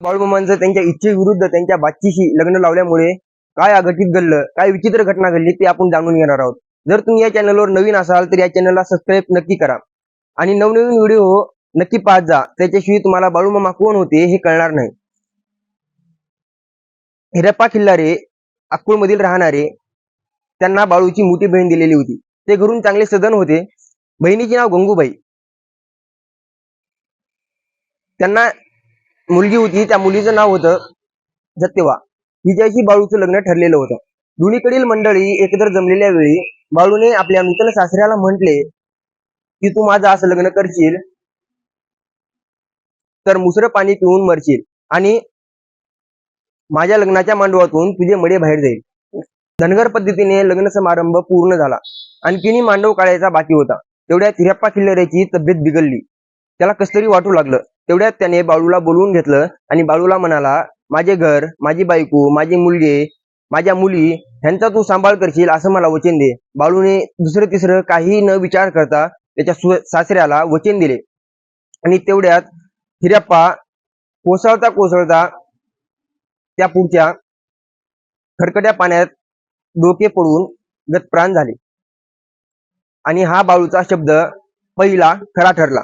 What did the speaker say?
बाळूमामांचं त्यांच्या इच्छेविरुद्ध त्यांच्या बाच्चीशी लग्न लावल्यामुळे काय अघटित घडलं काय विचित्र घटना घडली ते आपण जाणून घेणार आहोत. जर तुम्ही या चॅनलवर नवीन असाल तर या चॅनलला सबस्क्राईब नक्की करा. आणि नवनवीन व्हिडिओ नक्की पाहत जा त्याच्याशिवाय तुम्हाला बाळूमामा कोण होते हे कळणार नाही. हिरप्पा खिल्लारे अक्कूळमधील राहणारे त्यांना बाळूची मोठी बहीण दिलेली होती. ते घरून चांगले सदन होते. बहिणीचे नाव गंगूबाई. त्यांना मुलगी होती त्या मुलीचं नाव होतं जत्तेवा. हिच्याशी बाळूचं लग्न ठरलेलं होतं. दोन्हीकडील मंडळी एकत्र जमलेल्या वेळी बाळूने आपल्या नूतन सासऱ्याला म्हटले की तू माझं असं लग्न करशील तर मुसरं पाणी पिऊन मरशील आणि माझ्या लग्नाच्या मांडवातून तुझे मडे बाहेर जाईल. धनगर पद्धतीने लग्न समारंभ पूर्ण झाला. आणखीनही मांडव काढायचा बाकी होता. तेवढ्या तिरप्पा किल्लऱ्याची तब्येत बिघडली. त्याला कसतरी वाटू लागलं. तेवढ्यात त्याने बाळूला बोलवून घेतलं आणि बाळूला म्हणाला माझे घर माझी बायको माझी मुलगे माझ्या मुली ह्यांचा तू सांभाळ करशील असं मला वचन दे. बाळूने दुसरं तिसरं काही न विचार करता त्याच्या सु- सासऱ्याला वचन दिले. आणि तेवढ्यात हिरप्पा कोसळता कोसळता त्या पुढच्या खडकट्या पाण्यात डोके पडून गतप्राण झाले. आणि हा बाळूचा शब्द पहिला खरा ठरला.